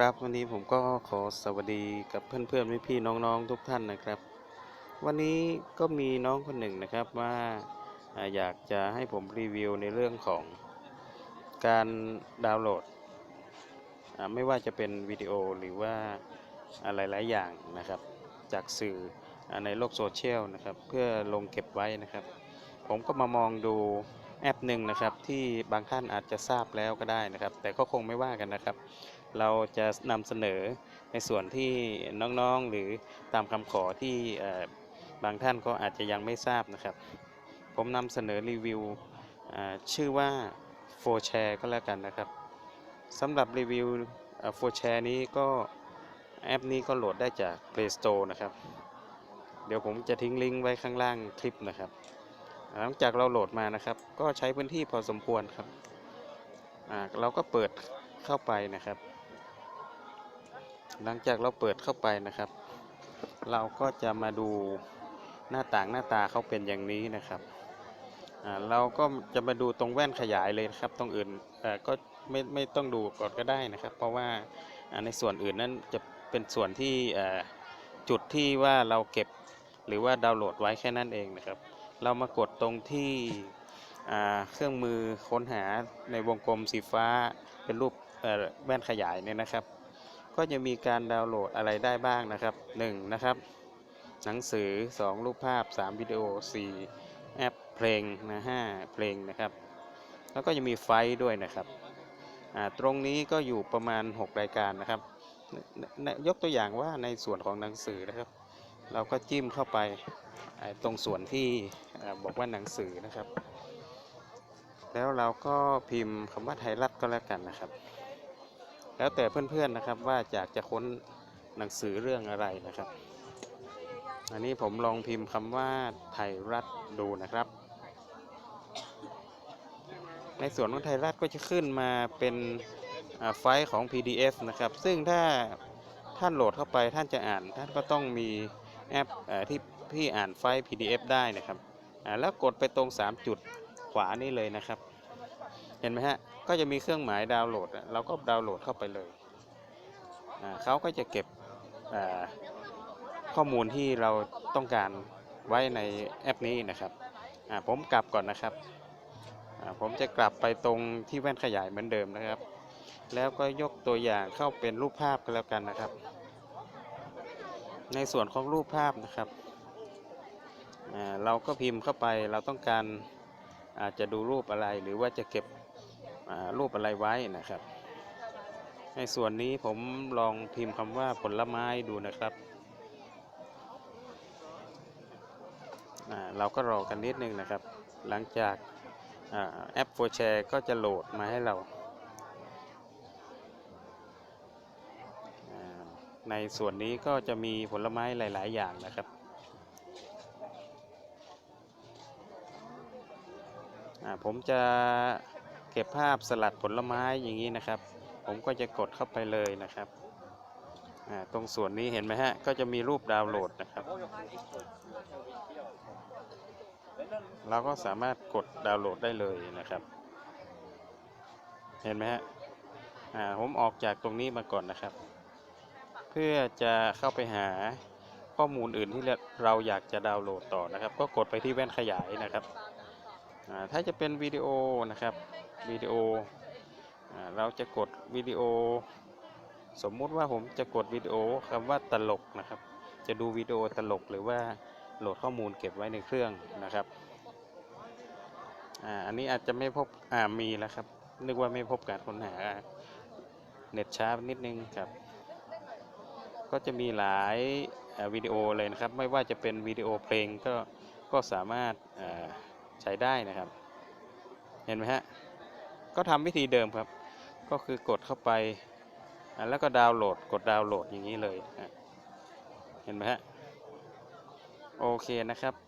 ครับ วันนี้ผมก็ขอสวัสดีกับเพื่อนๆพี่ๆน้องๆทุกท่านนะครับ วันนี้ก็มีน้องคนหนึ่งนะครับว่าอยากจะให้ผมรีวิวในเรื่องของการดาวน์โหลด ไม่ว่าจะเป็นวิดีโอหรือว่าอะไรหลายๆอย่างนะครับ จากสื่อในโลกโซเชียลนะครับ เพื่อลงเก็บไว้นะครับ ผมก็มามองดู แอปหนึ่งนะครับที่บางท่านอาจจะทราบแล้วก็ได้นะครับ แต่ก็คงไม่ว่ากันนะครับ เราจะนำเสนอในส่วนที่น้องๆหรือตามคำขอที่บางท่านก็อาจจะยังไม่ทราบนะครับ ผมนำเสนอรีวิวชื่อว่า4 Share ก็แล้วกันนะครับสำหรับรีวิวอ่า4 Share นี้ก็แอปนี้ก็โหลดได้จาก Play Store นะครับ เดี๋ยวผมจะทิ้งลิงก์ไว้ข้างล่างคลิปนะครับ หลังจากเราโหลดมานะครับ ก็ใช้พื้นที่พอสมควรครับเราก็เปิดเข้าไปนะครับ หลังจากเราเปิดเข้าไปนะครับ เราก็จะมาดูหน้าต่างหน้าตาเขาเป็นอย่างนี้นะครับเราก็จะมาดูตรงแว่นขยายเลยนะครับ ตรงอื่นก็ไม่ไม่ต้องดูก่อนก็ได้นะครับ เพราะว่าในส่วนอื่นนั้นจะเป็นส่วนที่จุดที่ว่าเราเก็บหรือว่าดาวน์โหลดไว้แค่นั้นเองนะครับ เรามากดตรงที่เครื่องมือค้นหาในวงกลมสีฟ้าเป็นรูปแว่นขยายเนี่ยนะครับ ก็จะมีการดาวน์โหลดอะไรได้บ้างนะครับ 1. นะครับ หนังสือ 2 รูปภาพ 3 วิดีโอ 4 แอปเพลงนะ5เพลงนะครับ แล้วก็จะมีไฟด้วยนะครับตรงนี้ก็อยู่ประมาณ 6 รายการนะครับ ยกตัวอย่างว่าในส่วนของหนังสือนะครับ เราก็จิ้มเข้าไปตรงส่วนที่ บอกว่าหนังสือนะครับ แล้วเราก็พิมพ์คำว่าไทยรัฐก็แล้วกันนะครับ แล้วแต่เพื่อนๆนะครับว่าอยากจะค้นหนังสือเรื่องอะไรนะครับ อันนี้ผมลองพิมพ์คำว่าไทยรัฐดูนะครับ ในส่วนของไทยรัฐก็จะขึ้นมาเป็นไฟล์ของ PDF นะครับ ซึ่งถ้าท่านโหลดเข้าไปท่านจะอ่าน ท่านก็ต้องมีแอปอที่ที่อ่านไฟล์ PDF ได้นะครับ แล้วกดไปตรง 3 จุดขวานี่เลยนะครับ เห็นไหมฮะ ก็จะมีเครื่องหมายดาวน์โหลด เราก็ดาวน์โหลดเข้าไปเลยเขาก็จะเก็บข้อมูลที่เราต้องการไว้ในแอปนี้นะครับ ผมกลับก่อนนะครับ ผมจะกลับไปตรงที่แว่นขยายเหมือนเดิมนะครับ แล้วก็ยกตัวอย่างเข้าเป็นรูปภาพกันแล้วกันนะครับ ในส่วนของรูปภาพนะครับ เราก็พิมพ์เข้าไปเราต้องการอาจจะดูรูปอะไรหรือว่าจะเก็บรูปอะไรไว้นะครับ ในส่วนนี้ผมลองพิมพ์คำว่าผลไม้ดูนะครับ เราก็รอกันนิดนึงนะครับ หลังจากอาแอปโฟแชร์ก็จะโหลดมาให้เราาในส่วนนี้ก็จะมีผลไม้หลาย ๆ อย่างนะครับ ผมจะเก็บภาพสลัดผลไม้อย่างนี้นะครับ ผมก็จะกดเข้าไปเลยนะครับตรงส่วนนี้เห็นไหมฮะ ก็จะมีรูปดาวน์โหลดนะครับ เราก็สามารถกดดาวน์โหลดได้เลยนะครับ เห็นไหมฮะผมออกจากตรงนี้มาก่อนนะครับ เพื่อจะเข้าไปหาข้อมูลอื่นที่เราอยากจะดาวน์โหลดต่อนะครับ ก็กดไปที่แว่นขยายนะครับ ถ้าจะเป็นวิดีโอนะครับวิดีโอเราจะกดวิดีโอ สมมุติว่าผมจะกดวิดีโอคำว่าตลกนะครับ จะดูวิดีโอตลกหรือว่าโหลดข้อมูลเก็บไว้ในเครื่องนะครับอันนี้อาจจะไม่พบอ่ามีแล้วครับ นึกว่าไม่พบการค้นหาเน็ตช้านิดนึงครับ ก็จะมีหลายวิดีโอเลยนะครับ ไม่ว่าจะเป็นวิดีโอเพลงก็ก็สามารถ ใช้ได้นะครับ เห็นไหมฮะ ก็ทำวิธีเดิมครับ ก็คือกดเข้าไป แล้วก็ดาวน์โหลด กดดาวน์โหลดอย่างนี้เลย เห็นไหมฮะ โอเคนะครับ